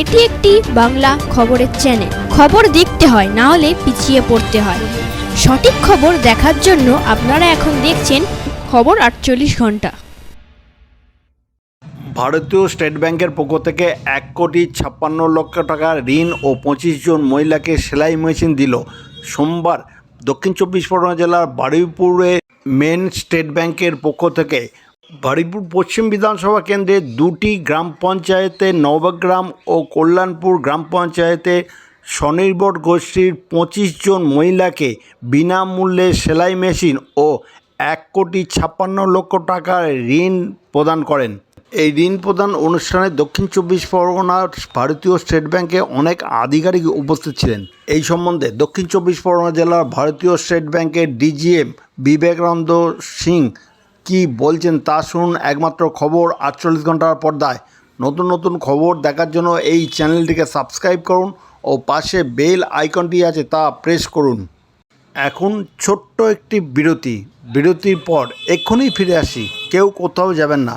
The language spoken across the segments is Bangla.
এটি একটি বাংলা খবরের চ্যানেল খবর দেখতে হয়, না হলে পিছিয়ে পড়তে হয়। সঠিক খবর দেখার জন্য আপনারা এখন দেখছেন খবর আটচল্লিশ ঘণ্টা। ভারতীয় স্টেট ব্যাংকের পক্ষ থেকে এক কোটি ছাপ্পান্ন লক্ষ টাকার ঋণ ও পঁচিশ জন মহিলাকে সেলাই মেশিন দিল। সোমবার দক্ষিণ চব্বিশ পরগনা জেলার বারুইপুরে মেন স্টেট ব্যাংকের পক্ষ থেকে বারুইপুর পশ্চিম বিধানসভা কেন্দ্রে দুটি গ্রাম পঞ্চায়েতে নবগ্রাম ও কল্যাণপুর গ্রাম পঞ্চায়েতে স্বনির্ভর গোষ্ঠীর পঁচিশ জন মহিলাকে বিনামূল্যে সেলাই মেশিন ও এক কোটি ছাপ্পান্ন লক্ষ টাকার ঋণ প্রদান করেন। এই ঋণ প্রদান অনুষ্ঠানে দক্ষিণ চব্বিশ পরগনার ভারতীয় স্টেট ব্যাংকে অনেক আধিকারিক উপস্থিত ছিলেন। এই সম্বন্ধে দক্ষিণ চব্বিশ পরগনা জেলার ভারতীয় স্টেট ব্যাংকের ডিজিএম বিবেকানন্দ সিং কি বলছেন তা শুনুন একমাত্র খবর আটচল্লিশ ঘণ্টার পর্দায়। নতুন নতুন খবর দেখার জন্য এই চ্যানেলটিকে সাবস্ক্রাইব করুন ও পাশে বেল আইকনটি আছে তা প্রেস করুন। এখন ছোট্ট একটি বিরতি। বিরতির পর এক্ষুনি ফিরে আসি। কেউ কোথাও যাবেন না।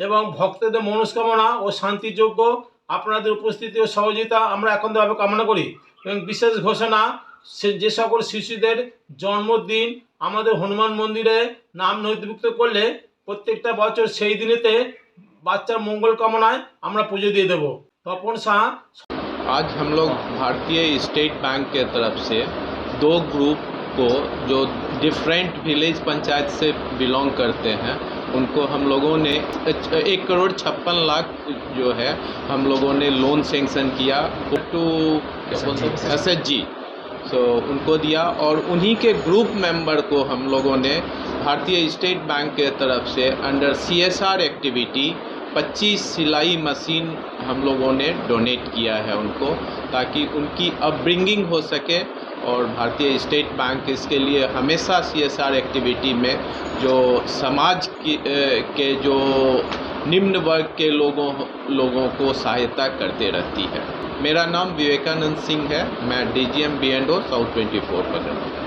এবং ভক্তদের মনস্কামনা ও শান্তিযোগ্য আপনাদের উপস্থিতি ও সহযোগিতা আমরা একান্তভাবে কামনা করি এবং বিশেষ ঘোষণা সে যে সকল শিশুদের জন্মদিন আমাদের হনুমান মন্দিরে নাম নথিভুক্ত করলে প্রত্যেকটা বছর সেই দিনেতে বাচ্চার মঙ্গল কামনায় আমরা পুজো দিয়ে দেবো তপন শাহ आज हम लोग भारतीय स्टेट बैंक के तरफ से दो ग्रुप को जो डिफरेंट विलेज पंचायत से बिलोंग करते हैं उनको हम लोगों ने एक करोड़ छप्पन लाख जो है हम लोगों ने लोन सेंक्शन किया। Two S H G so उनको दिया और उन्हीं के ग्रुप मेंबर को हम लोगों ने भारतीय स्टेट बैंक के तरफ़ से under C S R activity 25 सिलाई मशीन हम लोगों ने डोनेट किया है उनको ताकि उनकी अपब्रिंगिंग हो सके। और भारतीय स्टेट बैंक इसके लिए हमेशा सी एस आर एक्टिविटी में जो समाज की के जो निम्न वर्ग के लोगों लोगों को सहायता करते रहती है। मेरा नाम विवेकानंद सिंह है। मैं D G M B and O South twenty four पर